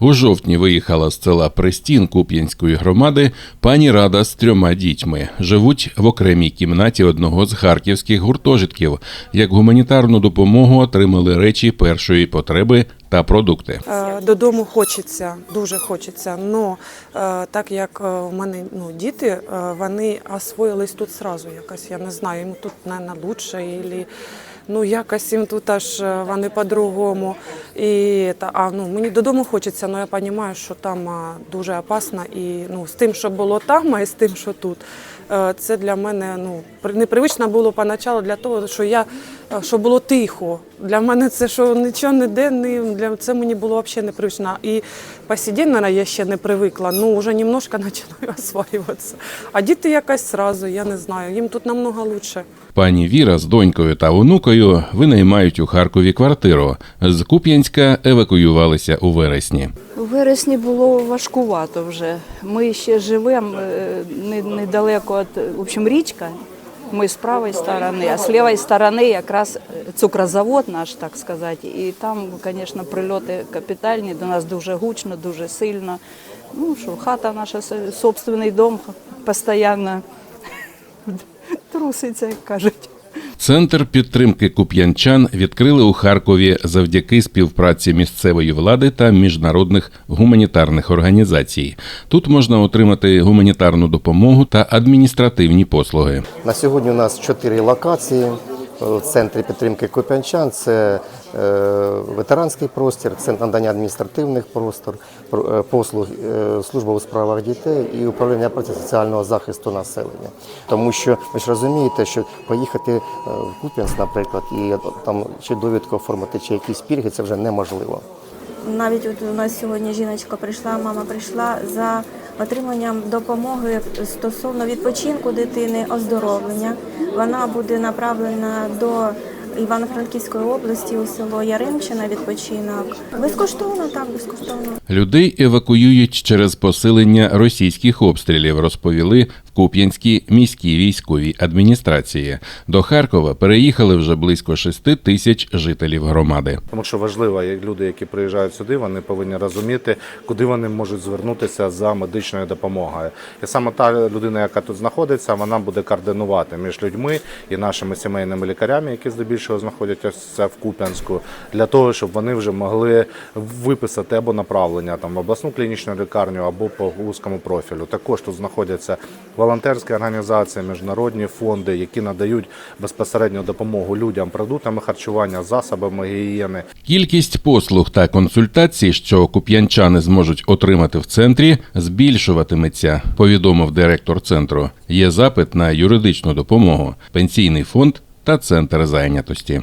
У жовтні виїхала з села Престін Куп'янської громади пані Рада з трьома дітьми. Живуть в окремій кімнаті одного з харківських гуртожитків. Як гуманітарну допомогу отримали речі першої потреби та продукти. Е, Додому хочеться, дуже хочеться. Но е, так як е, у мене ну, діти, е, вони освоїлись тут сразу якось, я не знаю, їм тут, мабуть, лучше, і, ну, якось їм тут аж е, вони по-другому. І, та, а, ну, мені додому хочеться, але я розумію, що там дуже опасно. І ну, з тим, що було там, а і з тим, що тут. Е, Це для мене ну, при- непривично було поначалу для того, що я е, що було тихо. Для мене це що нічого не де, для це мені було взагалі непривично. І посидіти, я ще не привикла. Ну, вже немножко починаю осваюватися. А діти якось сразу, я не знаю. Їм тут намного лучше. Пані Віра з донькою та онукою винаймають у Харкові квартиру. З Куп'янська евакуювалися у вересні. Вересні було важкувато вже. Ми ще живемо недалеко від в общем, річка. Ми з правої сторони, а з лівої сторони якраз е, цукрозавод наш, так сказати. І там, звісно, прильоти капітальні, до нас дуже гучно, дуже сильно. Ну що, хата наша, собственний дом постійно труситься, як кажуть. Центр підтримки куп'янчан відкрили у Харкові завдяки співпраці місцевої влади та міжнародних гуманітарних організацій. Тут можна отримати гуманітарну допомогу та адміністративні послуги. На сьогодні у нас чотири локації в центрі підтримки Копянчан. Це е, ветеранський простір, це надання адміністративних простор, про- е, послуг, е, служба у справах дітей і управління праці соціального захисту населення. Тому що ви ж розумієте, що поїхати в Куп'янськ, наприклад, і там чи довідку оформити, чи якісь пільги, це вже неможливо. Навіть от у нас сьогодні жіночка прийшла, мама прийшла за отриманням допомоги стосовно відпочинку дитини, оздоровлення. Вона буде направлена до Івано-Франківської області у село Яремчина відпочинок. Безкоштовно, так, безкоштовно. Людей евакуюють через посилення російських обстрілів, розповіли Куп'янській міській військовій адміністрації. До Харкова переїхали вже близько 6 тисяч жителів громади. Тому що важливо, як люди, які приїжджають сюди, вони повинні розуміти, куди вони можуть звернутися за медичною допомогою. І саме та людина, яка тут знаходиться, вона буде координувати між людьми і нашими сімейними лікарями, які здебільшого знаходяться в Куп'янську, для того, щоб вони вже могли виписати або направлення там в обласну клінічну лікарню, або по вузькому профілю. Також тут знаходяться волонтерські організації, міжнародні фонди, які надають безпосередньо допомогу людям продуктами харчування, засобами гігієни. Кількість послуг та консультацій, що куп'янчани зможуть отримати в центрі, збільшуватиметься, повідомив директор центру. Є запит на юридичну допомогу, пенсійний фонд та центр зайнятості.